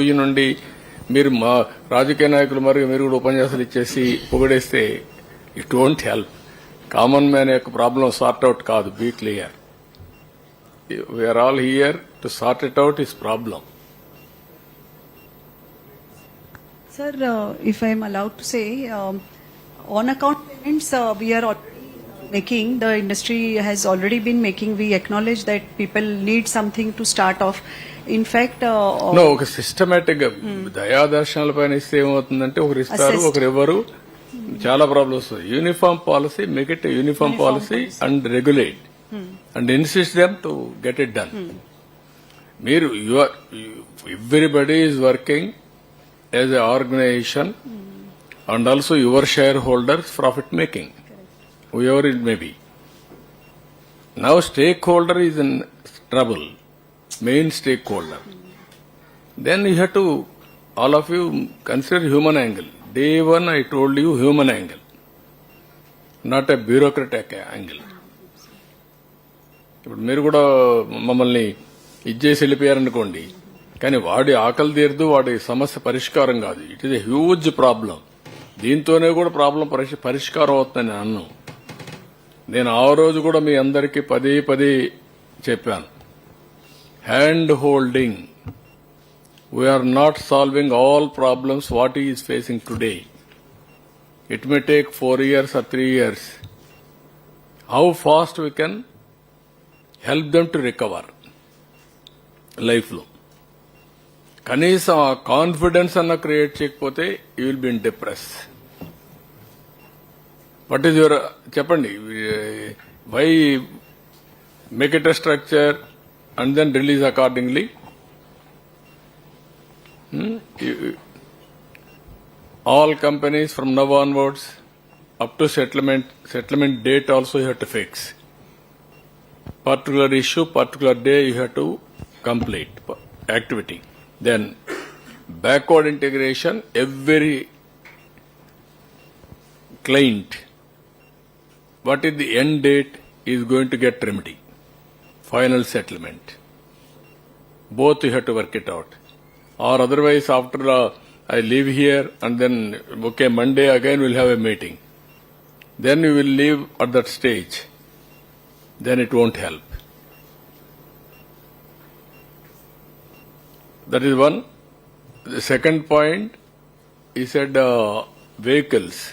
పొయ్యి నుండి మీరు మా రాజకీయ నాయకులు మరియు మీరు కూడా ఉపన్యాసాలు ఇచ్చేసి పొగిడేస్తే it won't help common man యొక్క ప్రాబ్లం సార్ట్ అవుట్ కాదు be clear we are all here to sort it out is problem sir if I'm allowed to say on account payments we are making, the industry has already been making, we acknowledge that people need something to start off. In fact, uh, no ఒక సిస్టమేటిక్గా దయాదర్శనాల పైన ఇస్తే ఏమవుతుందంటే ఒకరు ఇస్తారు Assist. ఒకరు ఇవ్వరు. చాలా ప్రాబ్లమ్స్ వస్తాయి uniform policy make it uniform policy and regulate and insist them to get it done మీరు your everybody is working as a organization and also your share holders profit making whoever it may be. Now stakeholder is in trouble, main stakeholder. Then you have to, all of you consider human angle. Day one I told you human angle, not a bureaucratic angle. ఇప్పుడు మీరు కూడా మమ్మల్ని ఇచ్చేసి వెళ్ళిపోయారనుకోండి కానీ వాడి ఆకలి తీరదు వాడి సమస్య పరిష్కారం కాదు it is a huge problem దీంతోనే కూడా ప్రాబ్లం పరిష్కారం అవుతుందని నేను అన్నాను నేను ఆ రోజు కూడా మీ అందరికీ పదే పదే చెప్పాను. Hand holding we are not solving all problems what is facing today it may take four years or three years how fast we can help them to recover లైఫ్లో కనీసం ఆ కాన్ఫిడెన్స్ అన్న క్రియేట్ చేయకపోతే you will be in depress what is your చెప్పండి why make it structure and then release accordingly all companies from now onwards up to settlement settlement date also you have to fix particular issue particular day you have to complete activity then backward integration every client, what is the end date is going to get remedy. Final settlement. Both you have to work it out. Or otherwise after uh, I leave here and then, okay, Monday again we'll have a meeting. Then you will leave at that stage. Then it won't help. That is one. The second point, he said uh, vehicles.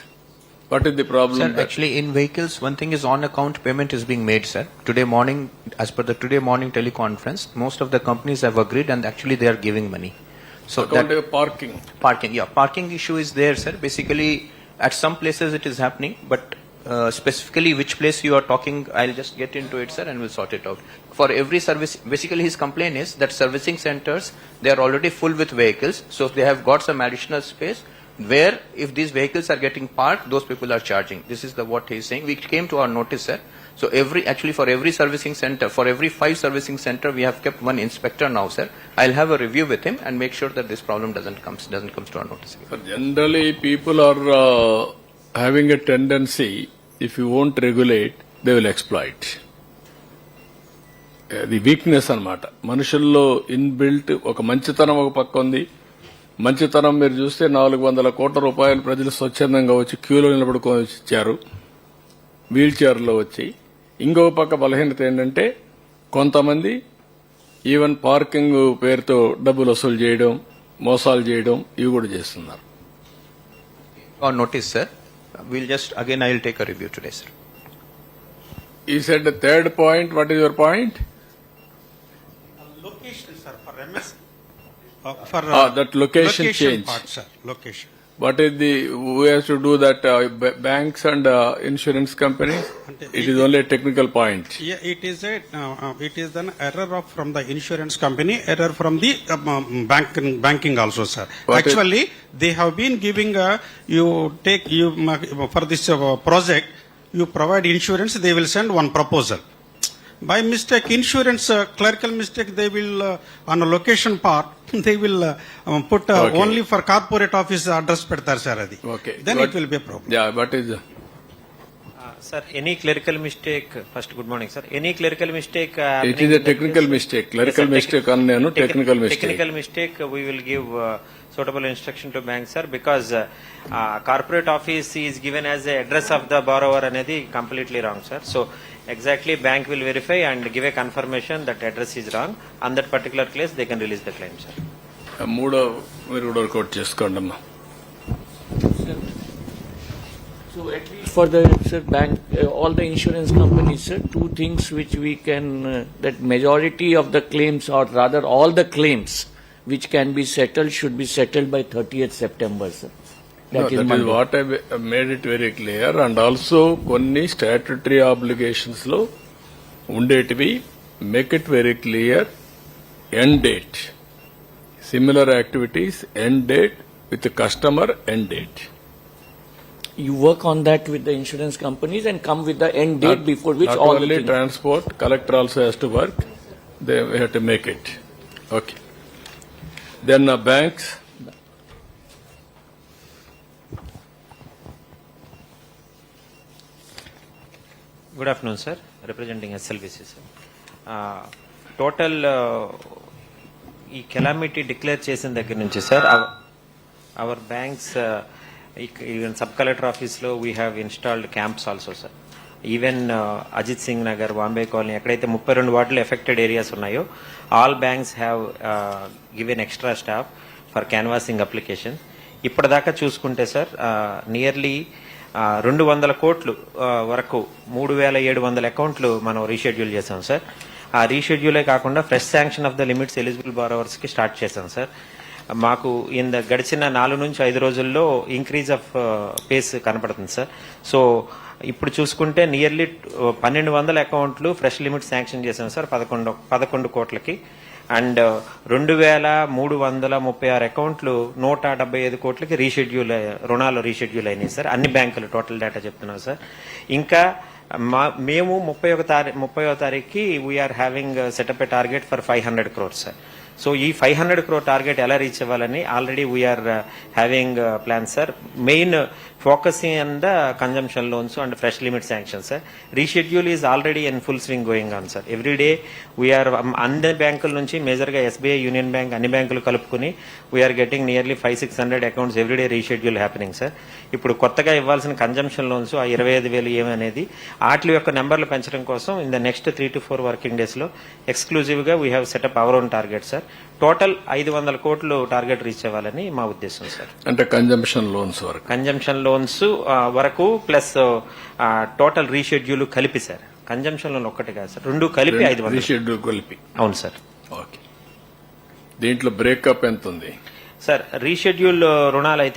What is the problem? Sir, actually, in vehicles, one thing is on account payment is being made, sir. Today morning, as per the today morning teleconference, most of the companies have agreed and actually they are giving money. So account that of parking. parking, yeah, parking issue is there, sir. Basically, at some places it is happening, but uh, specifically which place you are talking, I'll just get into it, sir, and we'll sort it out. For every service, basically his complaint is that servicing centers, they are already full with vehicles, so they have got some additional space where if these vehicles are getting parked, those people are charging. This is the what he is saying. We came to our notice, sir. So every, actually for every servicing center, for every five servicing center, we have kept one inspector now, sir. I'll have a review with him and make sure that this problem doesn't comes, doesn't comes to our notice. But generally, people are uh, having a tendency, if you won't regulate, they will exploit. అది weakness అన్నమాట మనుషుల్లో inbuilt ఒక మంచితనం ఒక పక్క ఉంది మంచితనం మీరు చూస్తే నాలుగు వందల కోట్ల రూపాయలు ప్రజలు స్వచ్ఛందంగా వచ్చి క్యూలో నిలబడుకొని ఇచ్చారు. వీల్ చైర్లో వచ్చి. ఇంకొక పక్క బలహీనత ఏంటంటే కొంతమంది ఈవెన్ పార్కింగ్ పేరుతో డబ్బులు వసూలు చేయడం మోసాలు చేయడం ఇవి కూడా చేస్తున్నారు. A review today, sir. ఈ said third point what is your point sir, for MS. Uh, for uh, ah, that location, location change. Part, sir. Location. What is the we have to do that uh, banks and uh, insurance companies? it, it is only a technical point. Yeah, it is a uh, uh, it is an error of from the insurance company, error from the um, um, bank banking also, sir. What Actually, is? they have been giving a, you take you for this uh, project, you provide insurance, they will send one proposal By mistake, insurance uh, clerical mistake, they will, uh, on a location part, they will uh, um, put uh, Okay. only for corporate office address పెడతారు sir అది okay then it will be a problem. Yeah what is Sir, any clerical mistake, first good morning, sir. Any clerical mistake. uh, it happening is a in the technical case- mistake Yes, clerical sir, mistake అని నేను techni- technical mistake Technical mistake, uh, we will give uh, suitable instruction to bank, sir, because uh, uh, corporate office is given as the address of the borrower అనేది completely wrong, sir. So exactly bank will verify and give a confirmation that address is wrong. On that particular case, they can release the claim, sir. మూడో మీరు కూడా work out చేసుకోండి అమ్మా So at least for the sir, bank, uh, all the insurance companies, sir, two things which we can, uh, that majority of the claims or rather all the claims which can be settled should be settled by 30th September, sir. That is that is Monday. What I made it very clear and also కొన్ని statutory obligations లో ఉండేటివి make it very clear end date similar activities end date with customer end date You work on that with the insurance companies and come with the end date before which Not all the only things. transport, collector also has to work. They we have to make it. Okay. Then uh, banks. Good afternoon sir representing SLBC, sir. Uh, uh ఈ calamity declare చేసిన దగ్గర నుంచి sir our banks even sub collector ఆఫీస్లో we have installed camps also sir even Ajit Singh Nagar Bombay colony ఎక్కడైతే ముప్పై రెండు వార్డులు affected areas ఉన్నాయో all banks have given extra staff for canvassing application ఇప్పటిదాకా చూసుకుంటే సార్ నియర్లీ uh, రెండు వందల కోట్లు వరకు మూడు వేల ఏడు వందల అకౌంట్లు మనం రీషెడ్యూల్ చేశాం సార్. ఆ రీషెడ్యూలే కాకుండా fresh sanction of the limits eligible బారోవర్స్కి start చేశాం సార్. మాకు ఇంద గడిచిన నాలుగు నుంచి ఐదు రోజుల్లో ఇంక్రీజ్ ఆఫ్ పేస్ కనపడుతుంది సార్. సో ఇప్పుడు చూసుకుంటే నియర్లీ పన్నెండు వందల అకౌంట్లు ఫ్రెష్ లిమిట్ శాంక్షన్ చేశాం సార్ పదకొండు పదకొండు కోట్లకి. అండ్ రెండు వేల మూడు వందల ముప్పై ఆరు అకౌంట్లు నూట డెబ్బై ఐదు కోట్లకి రీషెడ్యూల్ రుణాలు రీషెడ్యూల్ అయినాయి సార్. అన్ని బ్యాంకులు టోటల్ డేటా చెప్తున్నాం సార్. ఇంకా మా మేము ముప్పై ఒక తారీఖు ముప్పై తారీఖుకి we are having setup a target for five hundred crores sir so ఈ ఫైవ్ హండ్రెడ్ క్రో టార్గెట్ ఎలా రీచ్ అవ్వాలని already we are having plan sir main focusing on the consumption loans and fresh limit sanction sir reschedule is already in full swing going on sir every day we are అన్ని బ్యాంకుల నుంచి మేజర్గా SBI union bank అన్ని బ్యాంకులు కలుపుకుని we are getting nearly five six hundred accounts every day reschedule happening sir ఇప్పుడు కొత్తగా ఇవ్వాల్సిన కన్జంప్షన్ లోన్స్ ఆ ఇరవై ఐదు వేలు ఏమనేది వాటి యొక్క నెంబర్లు పెంచడం కోసం in the next three to four working డేస్లో ఎక్స్క్లూజివ్గా we have setup our own target sir total ఐదు వందల కోట్లు టార్గెట్ రీచ్ అవ్వాలని మా ఉద్దేశం సార్. అంటే కన్జంప్షన్ లోన్స్ వరకు. కన్జంప్షన్ లోన్స్ వరకు ప్లస్ టోటల్ రీషెడ్యూల్ కలిపి సార్. కన్జంప్షన్ లోన్ ఒక్కటి కాదు సార్. రెండు కలిపి ఐదు వందలు. రీషెడ్యూల్ కలిపి. అవును సార్. ఓకే. దీంట్లో బ్రేకప్ ఎంత ఉంది? సార్ రీషెడ్యూల్ రుణాలు అయితే